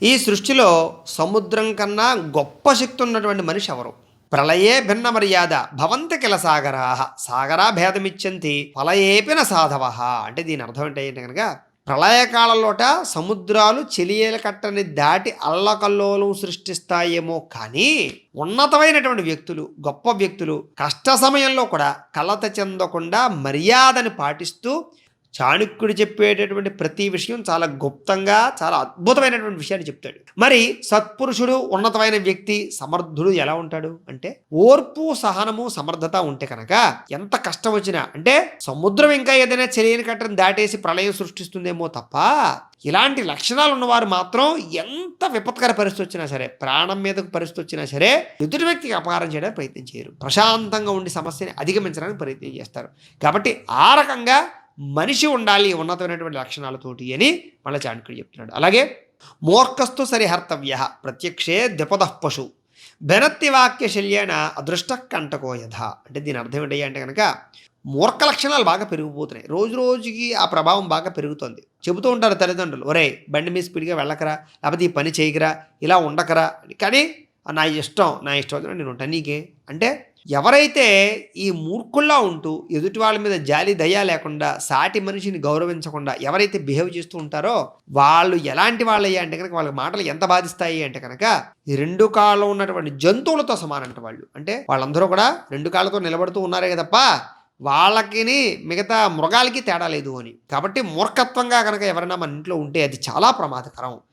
ఈ సృష్టిలో సముద్రం కన్నా గొప్ప శక్తి ఉన్నటువంటి మనిషి ఎవరు? ప్రళయే భిన్న మర్యాద భవంతి కిల సాగరా. సాగరా భేదమిచ్చంతి ఫలయేపిన సాధవ. అంటే దీని అర్థం ఏంటంటే కనుక ప్రళయకాలంలోట సముద్రాలు చెలియల కట్టని దాటి అల్లకల్లోలం సృష్టిస్తాయేమో కానీ ఉన్నతమైనటువంటి వ్యక్తులు గొప్ప వ్యక్తులు కష్ట సమయంలో కూడా కలత చెందకుండా మర్యాదని పాటిస్తూ చాణక్యుడు చెప్పేటటువంటి ప్రతి విషయం చాలా గుప్తంగా చాలా అద్భుతమైనటువంటి విషయాన్ని చెప్తాడు. మరి సత్పురుషుడు ఉన్నతమైన వ్యక్తి సమర్థుడు ఎలా ఉంటాడు? అంటే ఓర్పు సహనము సమర్థత ఉంటే కనుక ఎంత కష్టం వచ్చినా అంటే సముద్రం ఇంకా ఏదైనా చెరియని కట్టని దాటేసి ప్రళయం సృష్టిస్తుందేమో తప్ప ఇలాంటి లక్షణాలు ఉన్నవారు మాత్రం ఎంత విపత్కర పరిస్థితి వచ్చినా సరే ప్రాణం మీదకు పరిస్థితి వచ్చినా సరే ఎదుటి వ్యక్తికి అపకారం చేయడానికి ప్రయత్నం చేయరు. ప్రశాంతంగా ఉండి సమస్యని అధిగమించడానికి ప్రయత్నం చేస్తారు. కాబట్టి ఆ రకంగా మనిషి ఉండాలి ఉన్నతమైనటువంటి లక్షణాలతోటి అని మళ్ళీ చాణక్యుడు చెప్తున్నాడు. అలాగే మూర్ఖస్తు సరిహర్తవ్య ప్రత్యక్షే ద్విపద పశు. బెనత్తి వాక్య శల్యేన అదృష్ట కంటకోయధ అంటే దీని అర్థం ఏంటి అంటే కనుక మూర్ఖ లక్షణాలు బాగా పెరిగిపోతున్నాయి. రోజు రోజుకి ఆ ప్రభావం బాగా పెరుగుతుంది. చెబుతూ ఉంటారు తల్లిదండ్రులు ఒరే బండి మీద స్పీడ్గా వెళ్ళకరా లేకపోతే ఈ పని చేయకరా ఇలా ఉండకరా. కానీ నా ఇష్టం నా ఇష్టం నేను ఉంటాను. నీకే? అంటే ఎవరైతే ఈ మూర్ఖుల్లా ఉంటూ ఎదుటి వాళ్ళ మీద జాలి దయ లేకుండా సాటి మనిషిని గౌరవించకుండా ఎవరైతే బిహేవ్ చేస్తూ ఉంటారో వాళ్ళు ఎలాంటి వాళ్ళయ్యా అంటే కనుక వాళ్ళ మాటలు ఎంత బాధిస్తాయి అంటే కనుక ఈ రెండు కాళ్ళు ఉన్నటువంటి జంతువులతో సమానంట వాళ్ళు. అంటే వాళ్ళందరూ కూడా రెండు కాళ్ళతో నిలబడుతూ ఉన్నారే కదప్ప వాళ్ళకిని మిగతా మృగాలకి తేడా లేదు అని. కాబట్టి మూర్ఖత్వంగా కనుక ఎవరైనా మన ఇంట్లో ఉంటే అది చాలా ప్రమాదకరం.